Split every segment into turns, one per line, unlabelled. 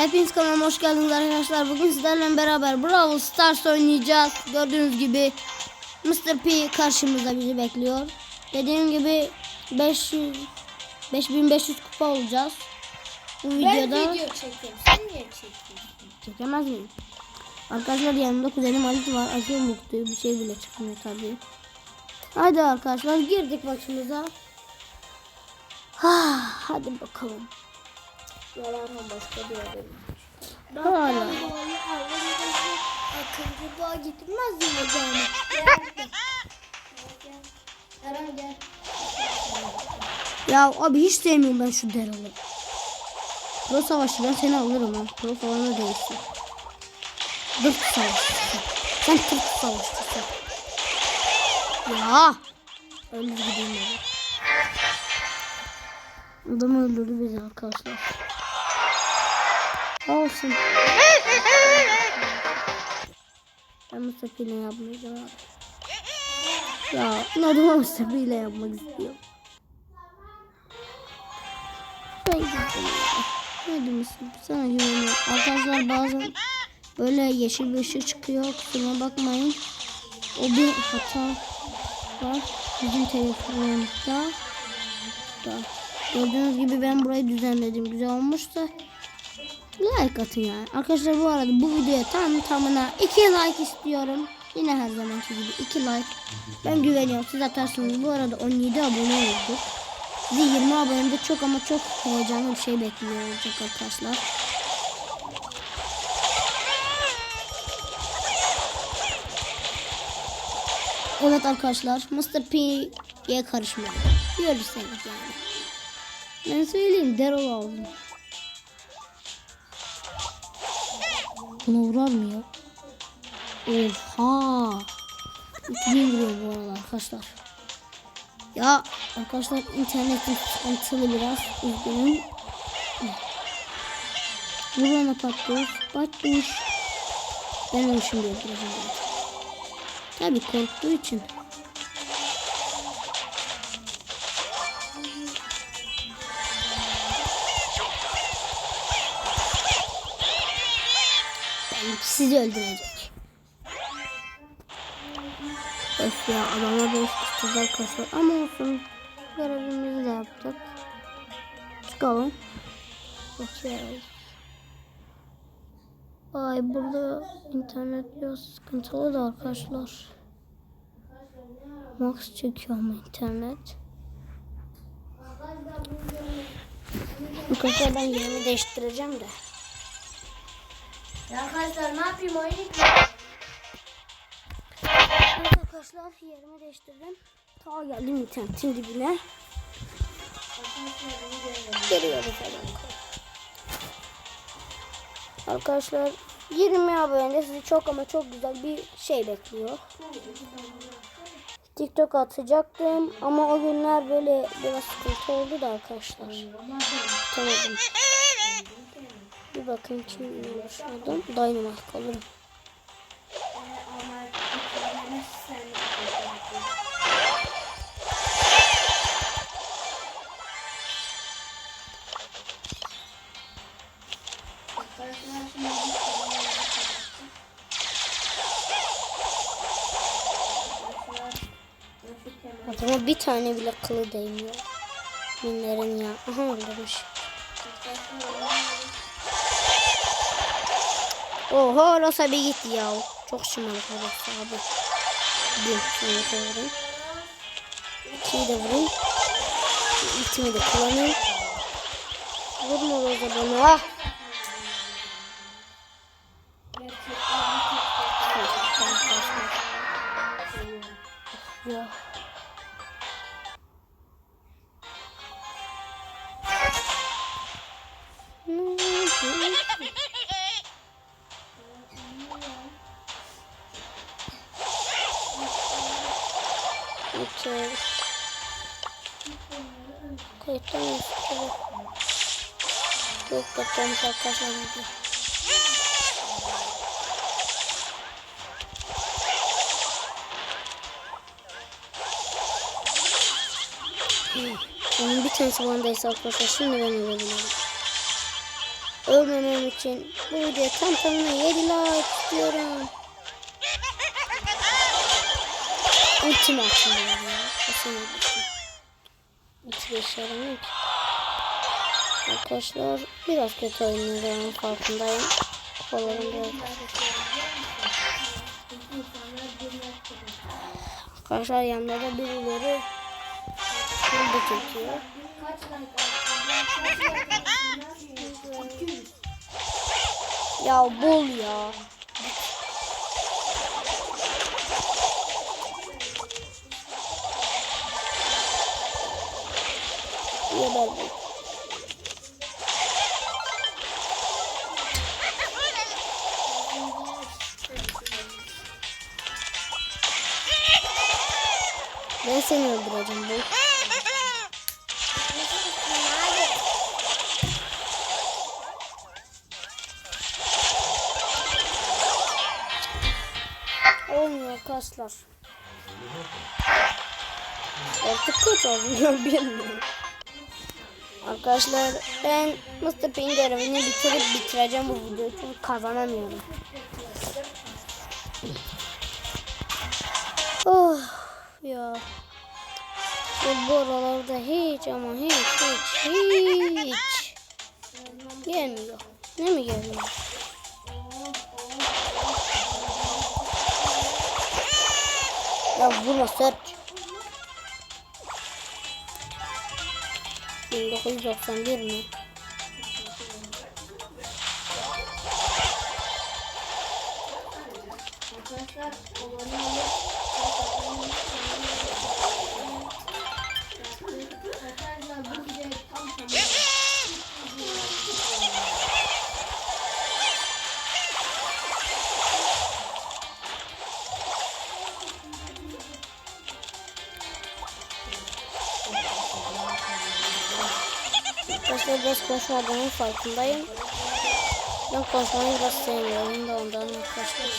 Hepiniz kanalıma hoş geldiniz arkadaşlar. Bugün sizlerle beraber Brawl Stars oynayacağız. Gördüğünüz gibi Mr. P karşımızda bizi bekliyor. Dediğim gibi 500 5500 kupa olacağız. Bu
Ben
videoda
video çekiyorum. Sen niye çekiyorsun?
çekemez miyim? Arkadaşlar yanımda kuzenim Halit var. Açıyorum bu kutuyu. Bir şey bile çıkmıyor tabii. Hadi arkadaşlar girdik başımıza. Ha, hadi bakalım.
Yalanla başka bir yere.
Hala.
Akıncılığa gitmez mi yani? Eren gel.
Ya abi hiç sevmiyorum ben şu Daryl'ı. Pro savaşçı ben seni alırım ha. Pro falan da değilsin. Dırt savaşçısı. Sen tırt savaşçısı. Ya. Öldür gideyim dedi. Adam öldürdü bizi arkadaşlar. Olsun. Ben Mustafa ile yapmayacağım. Ya ne adıma Mustafa ile yapmak istiyorum. Ben ya. Hadi misin? Sana güveniyorum. Arkadaşlar bazen böyle yeşil bir ışık çıkıyor. Kusuruma bakmayın. O bir hata var. Bizim telefonumuzda. Da. Gördüğünüz gibi ben burayı düzenledim. Güzel olmuşsa like atın yani. Arkadaşlar bu arada bu videoya tam tamına 2 like istiyorum. Yine her zamanki gibi 2 like. Ben güveniyorum. Siz atarsınız. Bu arada 17 abone olduk. Sizi 20 abonede çok ama çok heyecanlı bir şey bekliyor arkadaşlar. Evet arkadaşlar Mr. P'ye karışmayalım. Görürseniz yani. Ben söyleyeyim Daryl aldım. Buna vurar mı ya? Oha. 2000 vuruyor bu arada arkadaşlar. Ya arkadaşlar internetin sıkıntılı biraz. Üzgünüm. Buradan patlıyor. Patlıyor. Ben onu şimdi öldüreceğim. Tabii korktuğu için. Sizi öldürecek. Öf ya adamlar beni sıkıştırdı arkadaşlar. Ama olsun. Görevimizi de yaptık. Çıkalım. Bakıyoruz. Ay burada internet biraz sıkıntılı da arkadaşlar. Max çekiyor ama internet. Arkadaşlar ben yerimi değiştireceğim de.
Ya arkadaşlar ne yapayım mı?
Evet arkadaşlar yerimi değiştirdim. Ta geldim internetin dibine. Arkadaşlar 20 abonede sizi çok ama çok güzel bir şey bekliyor. TikTok atacaktım ama o günler böyle biraz sıkıntı oldu da arkadaşlar. Tanıdım. Bir bakayım kimle uğraşıyordum. Dynamite alırım. Adama bir tane bile kılı değmiyor. Minlerin ya. Aha öldürmüş. Oho Rosa bir gitti ya. Çok şımarık Rosa abi. Bir da vurayım. İkiyi de vurayım. İltimi de kullanayım. Vurma Rosa bana. Ah. Ya. Okey. Kayıtta mıyız? Evet. Yok bakıyormuş arkadaşlar video. Onun bir tanesi bandaysa arkadaşlar şimdi ben ölebilirim. ölmemem için bu videoya tam tamına 7 like istiyorum. Ultim atın ya. Kesin ultim. Hiçbir işe yaramıyor ki. Arkadaşlar biraz kötü oynuyorum farkındayım. Kupalarım biraz. Arkadaşlar yanında da birileri burada çekiyor. Ya bul ya. Bu. Ben seni öldüreceğim bu. Olmuyor kaslar. Artık kaç olmuyor bilmiyorum. Arkadaşlar ben Mr. Pin görevini bitirip bitireceğim bu videoyu çünkü kazanamıyorum. Oh ya. Bu bu aralarda hiç ama hiç hiç hiç gelmiyor. Ne mi gelmiyor? Ya vurma search. 1991 mi? Konuşmadığımın farkındayım. Ben konuşmayı biraz sevmiyorum da ondan arkadaşlar.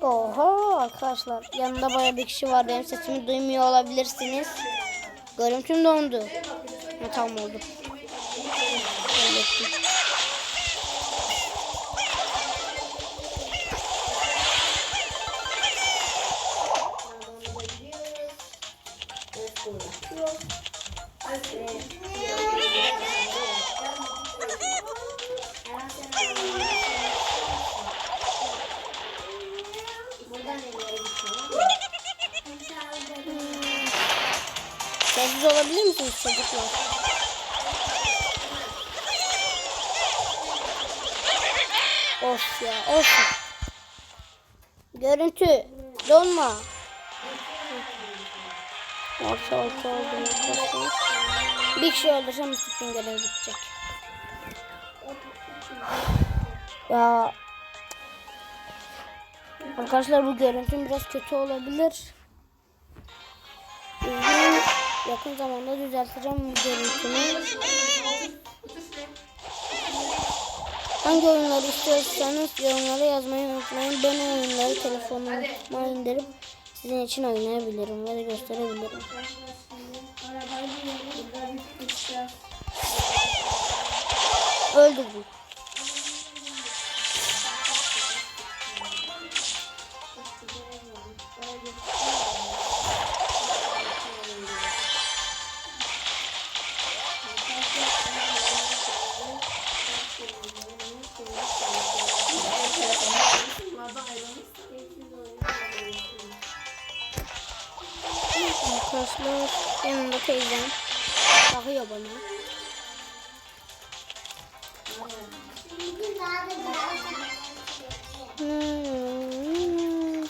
Oha arkadaşlar yanında baya bir kişi var benim sesimi duymuyor olabilirsiniz. Görüntüm dondu. Ha, tamam oldu. Hallettim. Sessiz olabilir misiniz çocuklar? Of ya of. Görüntü donma. Orta orta oldu. Bir kişi öldürsem bütün görev bitecek. Ya Arkadaşlar bu görüntüm biraz kötü olabilir. Yakın zamanda düzelteceğim bu görüntümü. Hangi oyunları istiyorsanız yorumlara yazmayı unutmayın. Ben oyunları telefonuma indirip sizin için oynayabilirim ve de gösterebilirim.
Arabayı burada bir
bakıyor bana. Hmm.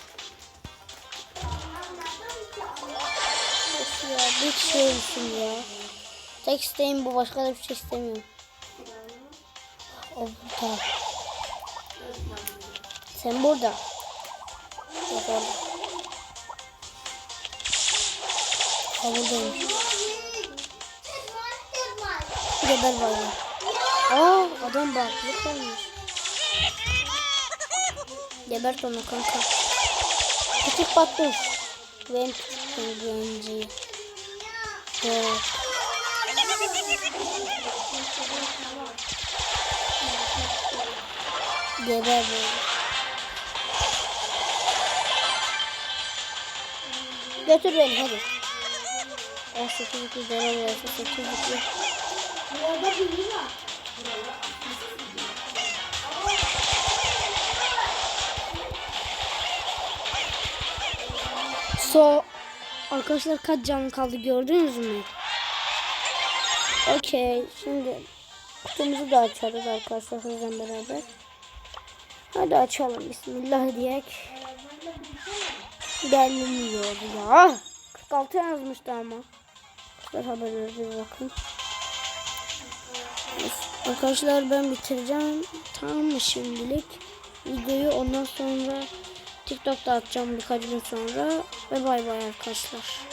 Ya bir şey olsun ya. Tek isteğim bu başka da bir şey istemiyorum. O burada. Sen burada. Yok orada. O buradaymış. Geber ya. Aa adam baklık olmuş. Gebert onu kanka. Küçük batmış. Ben tuttum genci. Yok. Geber böyle. Götür beni hadi. Ben 8 2 zara burası 8 2. So arkadaşlar kaç canım kaldı gördünüz mü? Okey şimdi kutumuzu da açarız arkadaşlar hızla beraber. Hadi açalım bismillah diyek. Gelmiyor ya. 46 yazmıştı ama. Arkadaşlar haberlere bakın. Arkadaşlar ben bitireceğim. Tamam mı şimdilik? Videoyu ondan sonra TikTok'ta atacağım birkaç gün sonra. Ve bay bay arkadaşlar.